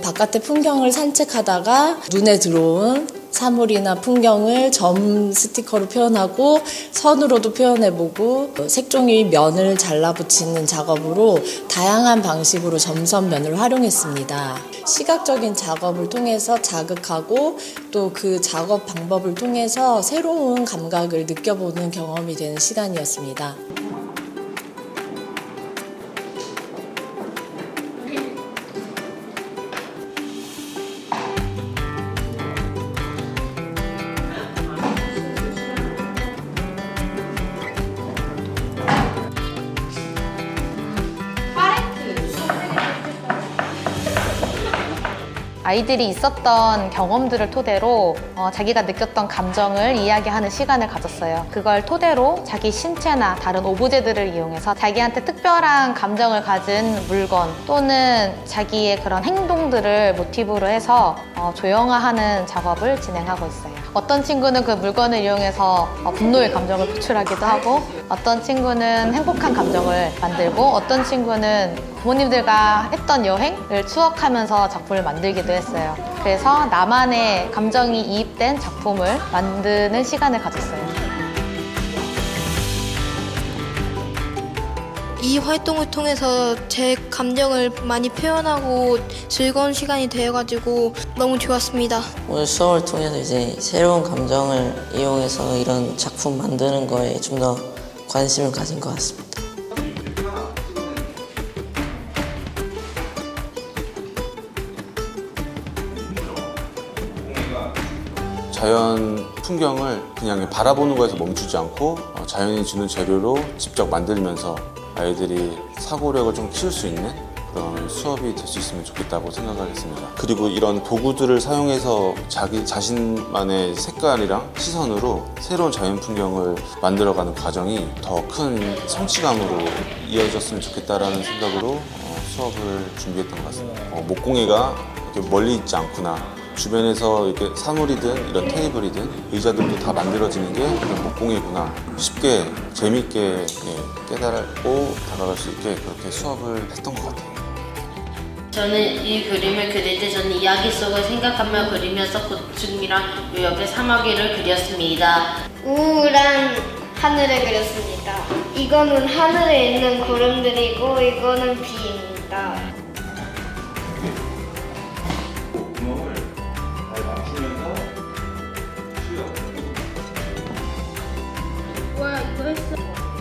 바깥의 풍경을 산책하다가 눈에 들어온 사물이나 풍경을 점 스티커로 표현하고 선으로도 표현해보고 색종이 면을 잘라붙이는 작업으로 다양한 방식으로 점선 면을 활용했습니다. 시각적인 작업을 통해서 자극하고 또 그 작업 방법을 통해서 새로운 감각을 느껴보는 경험이 되는 시간이었습니다. 아이들이 있었던 경험들을 토대로 어, 자기가 느꼈던 감정을 이야기하는 시간을 가졌어요. 그걸 토대로 자기 신체나 다른 오브제들을 이용해서 자기한테 특별한 감정을 가진 물건 또는 자기의 그런 행동들을 모티브로 해서 어, 조형화하는 작업을 진행하고 있어요. 어떤 친구는 그 물건을 이용해서 어, 분노의 감정을 표출하기도 하고 어떤 친구는 행복한 감정을 만들고 어떤 친구는 부모님들과 했던 여행을 추억하면서 작품을 만들기도 했어요. 그래서 나만의 감정이 이입된 작품을 만드는 시간을 가졌어요. 이 활동을 통해서 제 감정을 많이 표현하고 즐거운 시간이 되어가지고 너무 좋았습니다. 오늘 수업을 통해서 이제 새로운 감정을 이용해서 이런 작품 만드는 거에 좀 더 관심을 가진 것 같습니다. 자연 풍경을 그냥 바라보는 거에서 멈추지 않고 어, 자연이 주는 재료로 직접 만들면서 아이들이 사고력을 좀 키울 수 있는 그런 수업이 될 수 있으면 좋겠다고 생각하겠습니다. 그리고 이런 도구들을 사용해서 자기 자신만의 색깔이랑 시선으로 새로운 자연 풍경을 만들어가는 과정이 더 큰 성취감으로 이어졌으면 좋겠다라는 생각으로 어, 수업을 준비했던 것 같습니다. 어, 목공예가 멀리 있지 않구나. 주변에서 이렇게 사물이든 이런 테이블이든 의자들도 다 만들어지는 게 이런 목공예구나. 쉽게 재밌게 예, 깨달고 다가갈 수 있게 그렇게 수업을 했던 것 같아요. 저는 이 그림을 그릴 때 저는 이야기 속을 생각하며 그리면서 고충이랑 요 옆에 사마귀를 그렸습니다. 우울한 하늘을 그렸습니다. 이거는 하늘에 있는 구름들이고 이거는 비입니다. 수영. 와 이거 했어.